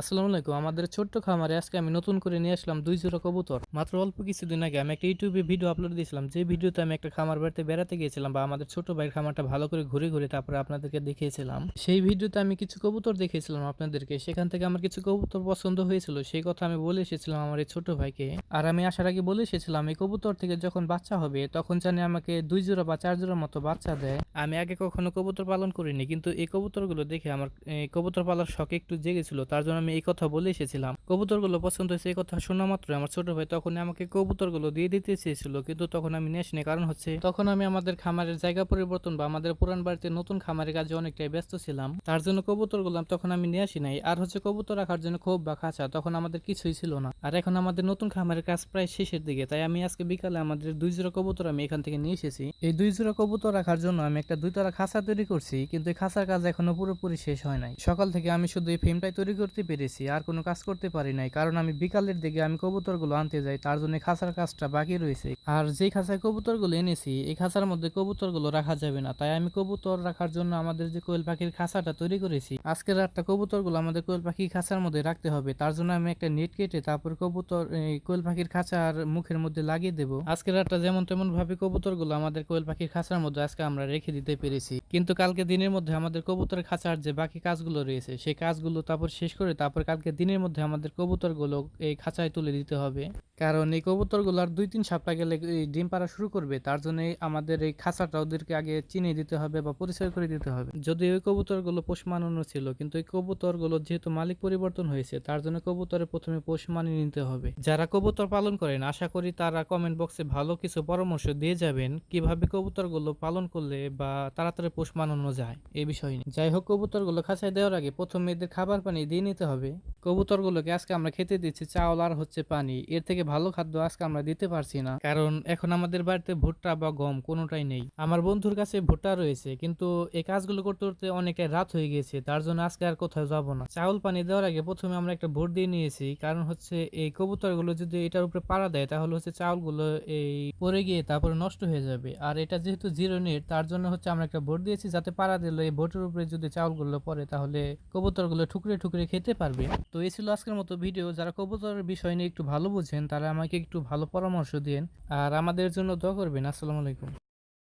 আসসালামু আলাইকুম, আমাদের ছোট্ট খামারে আজকে আমি নতুন করে নিয়ে আসলাম দুই জোড়া কবুতর। মাত্র অল্প কিছুদিন আগে আমি একটা ইউটিউবে ভিডিও আপলোড দিয়েছিলাম, যে ভিডিওতে আমি একটা খামার বাড়িতে বেড়াতে গিয়েছিলাম বা আমাদের ছোট ভাইয়ের খামারটা ভালো করে ঘুরে ঘুরে তারপরে আপনাদেরকে দেখিয়েছিলাম। সেই ভিডিওতে আমি কিছু কবুতর দেখিয়েছিলাম আপনাদেরকে, সেখান থেকে আমার কিছু কবুতর পছন্দ হয়েছিল, সেই কথা আমি বলে এসেছিলাম আমার এই ছোট ভাইকে। আর আমি আসার আগে বলে এসেছিলাম, এই কবুতর থেকে যখন বাচ্চা হবে, তখন জানি আমাকে দুই জোড়া বা চার জোড়ার মতো বাচ্চা দেয়। আমি আগে কখনো কবুতর পালন করিনি, কিন্তু এই কবুতরগুলো দেখে আমার কবুতর পালার শখ একটু জেগেছিল, তার জন্য আমি এই কথা বলে এসেছিলাম। কবুতরগুলো পছন্দ হয়েছে, এই কথা শোনা মাত্র আমার ছোট ভাই তখন আমাকে কবুতরগুলো দিয়ে দিতে চেয়েছিল, কিন্তু তখন আমি আসিনি কারণ হচ্ছে তখন আমি আমাদের খামারের জায়গা পরিবর্তন বা আমাদের পুরান বাড়িতে নতুন খামারের কাজে অনেকটাই ব্যস্ত ছিলাম। তার জন্য কবুতরগুলো তখন আমি নিয়ে আসি নাই, আর হচ্ছে কবুতর রাখার জন্য খুব বা খাঁচা তখন আমাদের কিছুই ছিল না। আর এখন আমাদের নতুন খামারের কাজ প্রায় শেষের দিকে, তাই আমি আজকে বিকালে আমাদের দুই জোড়া কবুতর আমি এখান থেকে নিয়ে এসেছি। এই দুই জোড়া কবুতর রাখার জন্য আমি একটা দুইতলা খাঁচা তৈরি করছি, কিন্তু এই খাঁচার কাজ এখনও পুরোপুরি শেষ হয় নাই। সকাল থেকে আমি শুধু এই ফ্রেমটাই তৈরি করতে পেরেছি। আর কোনো কাজ করতে পারি নাই। কারণ আমি বিকালের দিকে আমি কবুতরগুলো আনতে যাই, তার জন্য খাঁচার কাজটা বাকি রয়েছে। আর যে খাঁচায় কবুতরগুলো এনেছি, এই খাঁচার মধ্যে কবুতরগুলো রাখা যাবে না। তাই আমি কবুতর রাখার জন্য আমাদের যে কোয়েল পাখির খাঁচাটা তৈরি করেছি, আজকের রাতটা কবুতরগুলো আমাদের কোয়েল পাখির খাঁচার মধ্যে রাখতে হবে। তার জন্য আমি একটা নেট কেটে তারপর কবুতর কোয়েল পাখির খাঁচার মুখের মধ্যে লাগিয়ে দেবো। আজকের রাতটা যেমন তেমন ভাবে কবুতরগুলো আমাদের কোয়েল পাখির খাঁচার মধ্যে আজকে আমরা রেখে দিতে পেরেছি। কিন্তু কালকে দিনের মধ্যে আমাদের কবুতরের খাঁচার যে বাকি কাজগুলো রয়েছে, সেই কাজগুলো তারপর শেষ করে তারপর কালকে দিনের মধ্যে আমাদের কবুতরগুলো এই খাঁচায় তুলে দিতে হবে। কারণ এই কবুতরগুলো আর দুই তিন সপ্তাহ গেলে ডিম পাড়া শুরু করবে, তার জন্য আমাদের এই খাঁচাটা ওদেরকে আগে চিনে দিতে হবে বা পরিচয় করে দিতে হবে। যদি ওই কবুতরগুলো পোষ মানানো ছিল, কিন্তু এই কবুতরগুলো যেহেতু মালিক পরিবর্তন হয়েছে, তার জন্য কবুতরে প্রথমে পোষ মানিয়ে নিতে হবে। যারা কবুতর পালন করেন, আশা করি তারা কমেন্ট বক্সে ভালো কিছু পরামর্শ দিয়ে যাবেন। কীভাবে কবুতরগুলো পালন করলে বা তাড়াতাড়ি পোষ মানানো যায়, এ বিষয় নিয়ে যাই হোক, কবুতরগুলো খাঁচায় দেওয়ার আগে প্রথমে এদের খাবার পানি দিয়ে নিতে হবে। কবুতরগুলোকে আজকে আমরা খেতে দিচ্ছি, চাউল আর হচ্ছে পানি। এর থেকে ভালো খাদ্য আজকে আমরা দিতে পারছি না। কারণ এখন আমাদের বাড়িতে ভুট্টা বা গম কোনোটাই নেই। আমার বন্ধুর কাছে ভুট্টা রয়েছে, কিন্তু এই কাজগুলো করতে করতে অনেকটাই রাত হয়ে গেছে, তার জন্য আজকে আর কোথাও যাব না। চাউল পানি দেওয়ার আগে প্রথমে আমরা একটা ভোট দিয়ে নিয়েছি, কারণ হচ্ছে এই কবুতরগুলো যদি এটার উপরে পাড়া দেয়, তাহলে হচ্ছে চাউলগুলো এই পরে গিয়ে তারপরে নষ্ট হয়ে যাবে। আর এটা যেহেতু জিরো নেট, তার জন্য হচ্ছে আমরা একটা ভোট দিয়েছি, যাতে পাড়া দিলে এই ভোটের উপরে যদি চাউলগুলো পরে তাহলে কবুতরগুলো ঠুকরে ঠুকরে খেতে পারবে। তো এই ছিল আজকের মতো ভিডিও যারা কবুতরের বিষয় নিয়ে একটু ভালো বুঝেন, তারা আমাকে একটু ভালো পরামর্শ দিন আর আমাদের জন্য দোয়া করবেন। আসসালামু আলাইকুম।